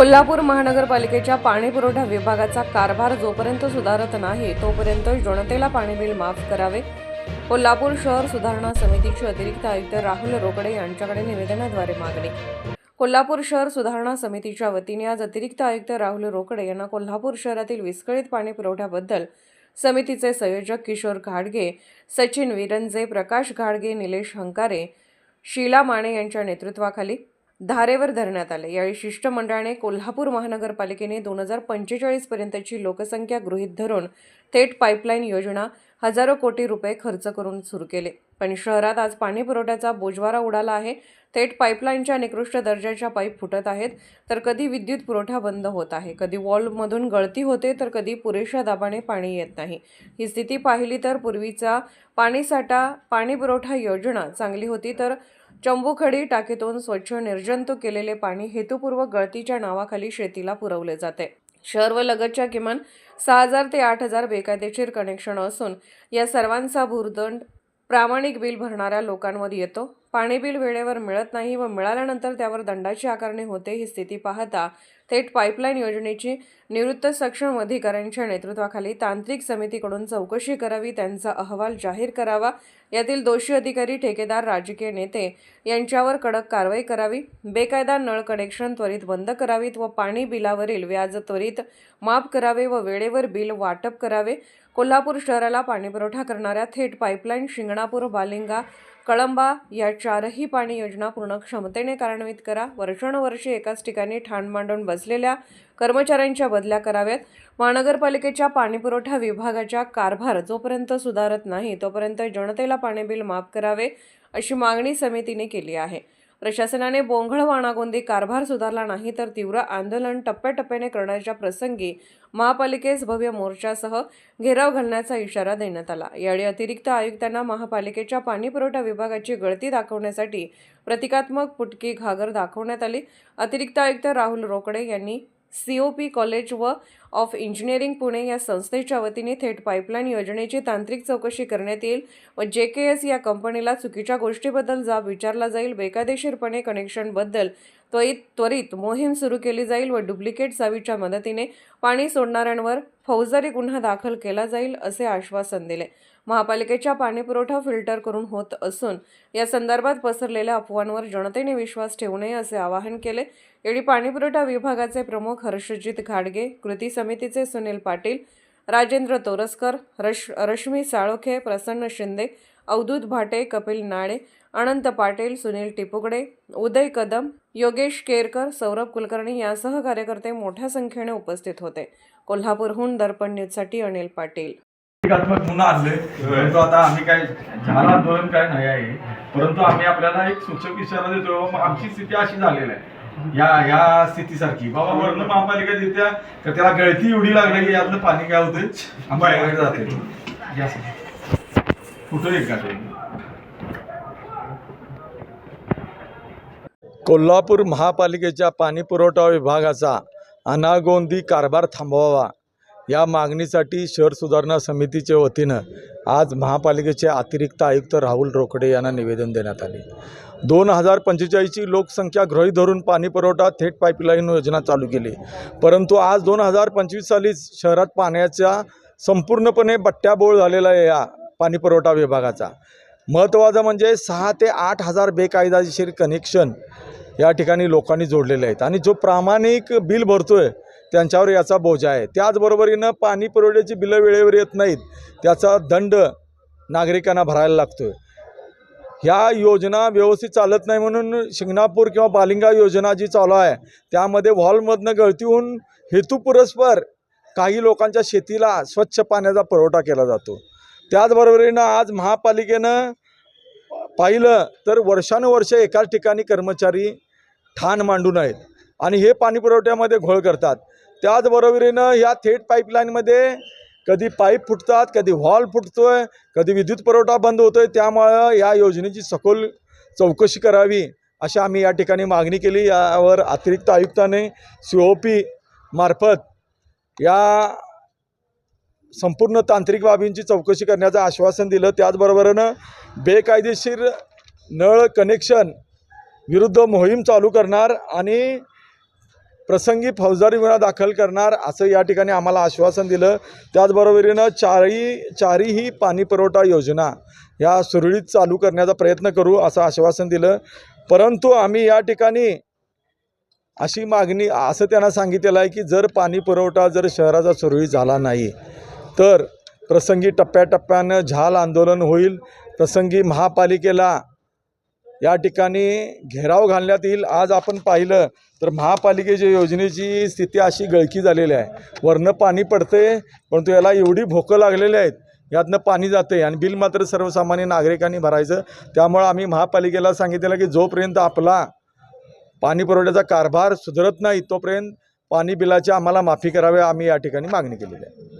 कोल्हापूर महानगरपालिकेच्या पाणीपुरवठा विभागाचा कारभार जोपर्यंत सुधारत नाही तोपर्यंत जनतेला पाणी बिल माफ करावे. कोल्हापूर शहर सुधारणा समितीचे अतिरिक्त आयुक्त राहुल रोकडे यांच्याकडे निवेदनाद्वारे मागणी. कोल्हापूर शहर सुधारणा समितीच्या वतीने आज अतिरिक्त आयुक्त राहुल रोकडे यांना कोल्हापूर शहरातील विस्कळीत पाणी पुरवठ्याबद्दल समितीचे संयोजक किशोर घाडगे सचिन विरंजे प्रकाश घाडगे निलेश हंकारे शीला माने यांच्या नेतृत्वाखाली धारेवर धरण्यात आले. यावेळी शिष्टमंडळाने कोल्हापूर महानगरपालिकेने दोन हजार पंचेचाळीसपर्यंतची लोकसंख्या गृहीत धरून थेट पाईपलाईन योजना हजारो कोटी रुपये खर्च करून सुरू केले. पण शहरात आज पाणी पुरवठ्याचा बोजवारा उडाला आहे. थेट पाईपलाईनच्या निकृष्ट दर्जाच्या पाईप फुटत आहेत. तर कधी विद्युत पुरवठा बंद होत आहे. कधी वॉल्वमधून गळती होते तर कधी पुरेशा दाबाने पाणी येत नाही. ही स्थिती पाहिली तर पूर्वीचा पाणीसाठा पाणी पुरवठा योजना चांगली होती तर चंबुखडी टाकीतून स्वच्छ निर्जंतुक केलेले पाणी हेतुपूर्वक गळतीच्या नावाखाली शेतीला पुरवले जाते. शहर व लगतच्या किमान सहा हजार ते आठ हजार बेकायदेशीर कनेक्शन असून या सर्वांचा भूर्दंड प्रामाणिक बिल भरणाऱ्या लोकांवर येतो. पाणी बिल वेळेवर मिळत नाही व मिळाल्यानंतर त्यावर दंडाची आकारणी होते ही स्थिती पाहता थेट पाईपलाईन योजनेची निवृत्त सक्षम अधिकाऱ्यांच्या नेतृत्वाखाली तांत्रिक समितीकडून चौकशी करावी त्यांचा अहवाल जाहीर करावा. यातील दोषी अधिकारी ठेकेदार राजकीय नेते यांच्यावर कडक कारवाई करावी बेकायदा नळ कनेक्शन त्वरित बंद करावीत व पाणी बिलावरील व्याज त्वरित माफ करावे व वेळेवर बिल वाटप करावे. कोल्हापूर शहराला पाणीपुरवठा करणाऱ्या थेट पाईपलाईन शिंगणापूर बालिंगा कळंबा या चारही पाणी योजना पूर्ण क्षमतेने कार्यान्वित करा. वर्षानुवर्षे एकाच ठिकाणी ठाण मांडून बसलेल्या कर्मचाऱ्यांच्या बदल्या कराव्यात. महानगरपालिकेच्या पाणीपुरवठा विभागाच्या कारभार जोपर्यंत सुधारत नाही तोपर्यंत जनतेला पाणी बिल माफ करावे अशी मागणी समितीने केली आहे. प्रशासनाने बोंघळ वाणागोंदी कारभार सुधारला नाही तर तीव्र आंदोलन टप्प्याटप्प्याने करण्याच्या प्रसंगी महापालिकेस भव्य मोर्चासह घेराव घालण्याचा इशारा देण्यात आला. यावेळी अतिरिक्त आयुक्तांना महापालिकेच्या पाणीपुरवठा विभागाची गळती दाखवण्यासाठी प्रतिकात्मक पुटकी घागर दाखवण्यात आली. अतिरिक्त आयुक्त राहुल रोकडे यांनी सी ओ पी कॉलेज व ऑफ इंजिनिअरिंग पुणे या संस्थेच्या वतीने थेट पाईपलाईन योजनेची तांत्रिक चौकशी करण्यात येईल व जे के एस या कंपनीला चुकीच्या गोष्टीबद्दल जाब विचारला जाईल बेकायदेशीरपणे कनेक्शनबद्दल त्वरित त्वरित मोहीम सुरू केली जाईल व डुप्लिकेट चावीच्या मदतीने पाणी सोडणाऱ्यांवर फौजदारी गुन्हा दाखल केला जाईल असे आश्वासन दिले. महापालिकेच्या पाणीपुरवठा फिल्टर करून होत असून या संदर्भात पसरलेल्या अफवांवर जनतेने विश्वास ठेवू नये असे आवाहन केले. यावेळी पाणीपुरवठा विभागाचे प्रमुख हर्षजित घाडगे कृती समितीचे सुनील पाटील राजेंद्र तोरसकर रश रश्मी साळोखे प्रसन्न शिंदे अवधूत भाटे कपिल नाळे अनंत पाटील सुनील टिपुगडे उदय कदम योगेश केरकर सौरभ कुलकर्णी यासह कार्यकर्ते मोठ्या संख्येने उपस्थित होते. कोल्हापूरहून दर्पण न्यूजसाठी अनिल पाटील. प्रतिकात्मक गुन्हा आणले परंतु आता आम्ही काय जहाल आंदोलन काय नाही आहे. परंतु आम्ही आपल्याला एक सूचक इशारा देतो बाबा आमची स्थिती अशी झालेली आहे. या या स्थितीसारखी. बाबा वर्ण महापालिका देत्या तर त्याला गळती एवढी लागली की यातलं पाणी काय होतं बाहेर जाते. कुठं एक ते कोल्हापूर महापालिकेच्या पाणीपुरवठा विभागाचा अनागोंदी कारभार थांबवावा. या मागणीसाठी शहर सुधारणा समितीच्या वतीनं आज महापालिकेचे अतिरिक्त आयुक्त राहुल रोकडे यांना निवेदन देण्यात आले. दोन हजार पंचेचाळीसची लोकसंख्या गृहीत धरून पाणी पुरवठा थेट पाईपलाईन योजना चालू केली. परंतु आज दोन हजार पंचवीस साली शहरात पाण्याचा संपूर्णपणे बट्ट्याबोळ झालेला आहे या पाणीपुरवठा विभागाचा. महत्त्वाचं म्हणजे सहा ते आठ हजार बेकायदाशीर कनेक्शन या ठिकाणी लोकांनी जोडलेले आहेत आणि जो प्रामाणिक बिल भरतो आहे त्यांच्यावर याचा बोजा आहे. त्याचबरोबरीनं पाणी पुरवठ्याची बिलं वेळेवर येत नाहीत. त्याचा दंड नागरिकांना भरायला लागतोय. ह्या योजना व्यवस्थित चालत नाही म्हणून शिंगणापूर किंवा बालिंगा योजना जी चालू आहे त्यामध्ये व्हॉलमधनं गळती होऊन हेतुपुरस्पर काही लोकांच्या शेतीला स्वच्छ पाण्याचा पुरवठा केला जातो. त्याचबरोबरीनं आज महापालिकेनं पाहिलं तर वर्षानुवर्ष एकाच ठिकाणी कर्मचारी ठाण मांडून आहेत आणि हे पाणी पुरवठ्यामध्ये घोळ करतात. त्याचबरोबरीनं या थेट पाईपलाईनमध्ये कधी पाईप फुटतात कधी व्हॉल्व फुटतोय कधी विद्युत पुरवठा बंद होतोय त्यामुळं या योजनेची सखोल चौकशी करावी अशी आम्ही या ठिकाणी मागणी केली. यावर अतिरिक्त आयुक्ताने सी ओ पी मार्फत या संपूर्ण तांत्रिक बाबींची चौकशी करण्याचं आश्वासन दिलं. त्याचबरोबरनं बेकायदेशीर नळ कनेक्शन विरुद्ध मोहीम चालू करणार आणि प्रसंगी फौजदारी गुन्हा दाखल करणार असं या ठिकाणी आम्हाला आश्वासन दिलं. त्याचबरोबरीनं चारही चारही पाणी पुरवठा योजना या सुरळीत चालू करण्याचा प्रयत्न करू असं आश्वासन दिलं. परंतु आम्ही या ठिकाणी अशी मागणी असं त्यांना सांगितलेलं आहे की जर पाणी पुरवठा जर शहराचा सुरळीत झाला नाही तर प्रसंगी टप्प्याटप्प्यानं झाल आंदोलन होईल. प्रसंगी महापालिकेला या ठिकाणी घेराव घालण्यात येईल. आज आपण पाहिलं तर महापालिकेच्या योजनेची स्थिती अशी गळकी झालेली आहे. वरनं पाणी पडते परंतु याला एवढी भोकं लागलेली आहेत यातनं पाणी जाते आणि बिल मात्र सर्वसामान्य नागरिकांनी भरायचं. त्यामुळं आम्ही महापालिकेला सांगितलेलं की जोपर्यंत आपला पाणी पुरवठ्याचा कारभार सुधरत नाही तोपर्यंत पाणी बिलाची आम्हाला माफी करावी आम्ही या ठिकाणी मागणी केलेली आहे.